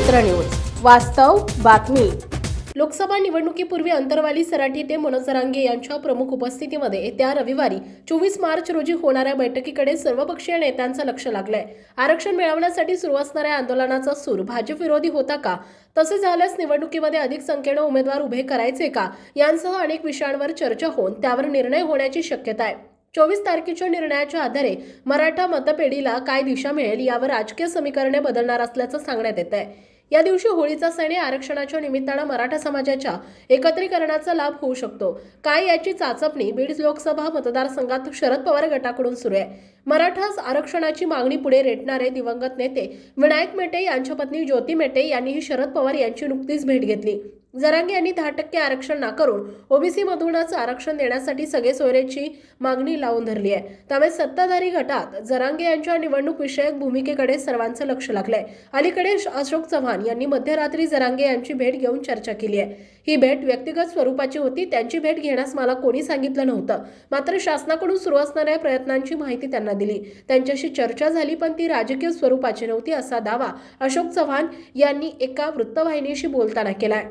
भूमिपुत्र news वास्तव बातमी. लोकसभा निवडणुकीपूर्वी अंतरवाली सराठी ते मनोज जरांगे यांच्या प्रमुख उपस्थितीमध्ये येत्या रविवारी चोवीस मार्च रोजी होणाऱ्या बैठकीकडे सर्वपक्षीय नेत्यांचं लक्ष लागलंय. आरक्षण मिळवण्यासाठी सुरू असणाऱ्या आंदोलनाचा सूर भाजप विरोधी होता का? तसे झाल्यास निवडणुकीमध्ये अधिक संख्येनं उमेदवार उभे करायचे का? यांसह अनेक विषयांवर चर्चा होऊन त्यावर निर्णय होण्याची शक्यता आहे. चोवीस तारखेच्या निर्णयाच्या आधारे मराठा मतपेढीला काय दिशा मिळेल यावर राजकीय समीकरणे बदलणार असल्याचं सांगण्यात येत आहे. या दिवशी होळीचा सण आरक्षणाच्या निमित्तानं मराठा समाजाच्या एकत्रीकरणाचा लाभ होऊ शकतो. काय याची चाचपणी बीड लोकसभा मतदारसंघात शरद पवार गटाकडून सुरू आहे. मराठा आरक्षणाची मागणी पुढे रेटणारे दिवंगत नेते विनायक मेटे यांच्या पत्नी ज्योती मेटे यांनीही शरद पवार यांची नुकतीच भेट घेतली. जरांगे यांनी दहा टक्के आरक्षण नाकारून ओबीसी मधूनच आरक्षण देण्यासाठी सगळे सोयरेची मागणी लावून धरली आहे. त्यामुळे सत्ताधारी गटात जरांगे यांच्या निवडणूक विषयक भूमिकेकडे सर्वांचं लक्ष लागलंय. अलीकडे अशोक चव्हाण यांनी मध्यरात्री जरांगे यांची भेट घेऊन चर्चा केली आहे. ही भेट व्यक्तिगत स्वरूपाची होती. त्यांची भेट घेण्यास मला कोणी सांगितलं नव्हतं. मात्र शासनाकडून सुरू असणाऱ्या प्रयत्नांची माहिती त्यांना दिली. त्यांच्याशी चर्चा झाली पण ती राजकीय स्वरूपाची नव्हती असा दावा अशोक चव्हाण यांनी एका वृत्तवाहिनीशी बोलताना केलाय.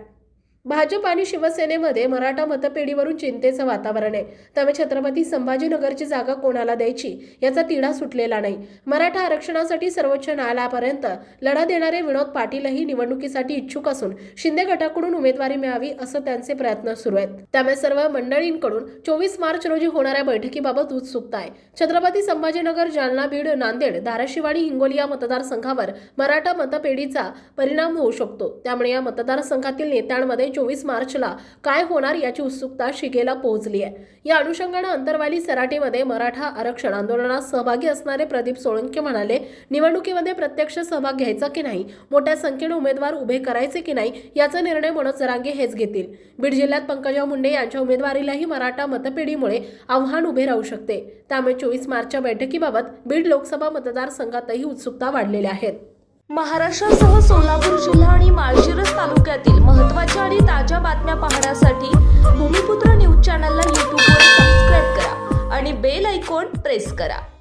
भाजप आणि शिवसेनेमध्ये मराठा मतपेढीवरून चिंतेचं वातावरण आहे. त्यामुळे छत्रपती संभाजीनगरची जागा कोणाला द्यायची? याचा तिढा सुटलेला नाही. मराठा आरक्षणासाठी सर्वोच्च न्यायालयापर्यंत लढा देणारे विनोद पाटीलही निवडणुकीसाठी इच्छुक असून शिंदे गटाकडून उमेदवारी मिळावी असं त्यांचे प्रयत्न सुरू आहेत. त्यामुळे सर्व मंडळींकडून चोवीस मार्च रोजी होणाऱ्या बैठकीबाबत उत्सुकता आहे. छत्रपती संभाजीनगर जालना बीड नांदेड धाराशिव आणि हिंगोली या मतदारसंघावर मराठा मतपेढीचा परिणाम होऊ शकतो. त्यामुळे या मतदारसंघातील नेत्यांमध्ये चोवीस मार्चला काय होणार याची उत्सुकता शिगेला पोहोचली आहे या अनुषंगानं अंतरवाली सराटीमध्ये मराठा आरक्षण आंदोलनात सहभागी असणारे प्रदीप सोळंके म्हणाले निवडणुकीमध्ये प्रत्यक्ष सहभाग घ्यायचा की नाही मोठ्या संख्येने उमेदवार उभे करायचे की नाही याचा निर्णय मनोज जरांगे हेच घेतील. बीड जिल्ह्यात पंकजा मुंडे यांच्या उमेदवारीलाही मराठा मतपेढीमुळे आव्हान उभे राहू शकते. त्यामुळे चोवीस मार्चच्या बैठकीबाबत बीड लोकसभा मतदारसंघातही उत्सुकता वाढलेल्या आहेत महाराष्ट्रासह सोलापूर जिल्हा प्रेस करा.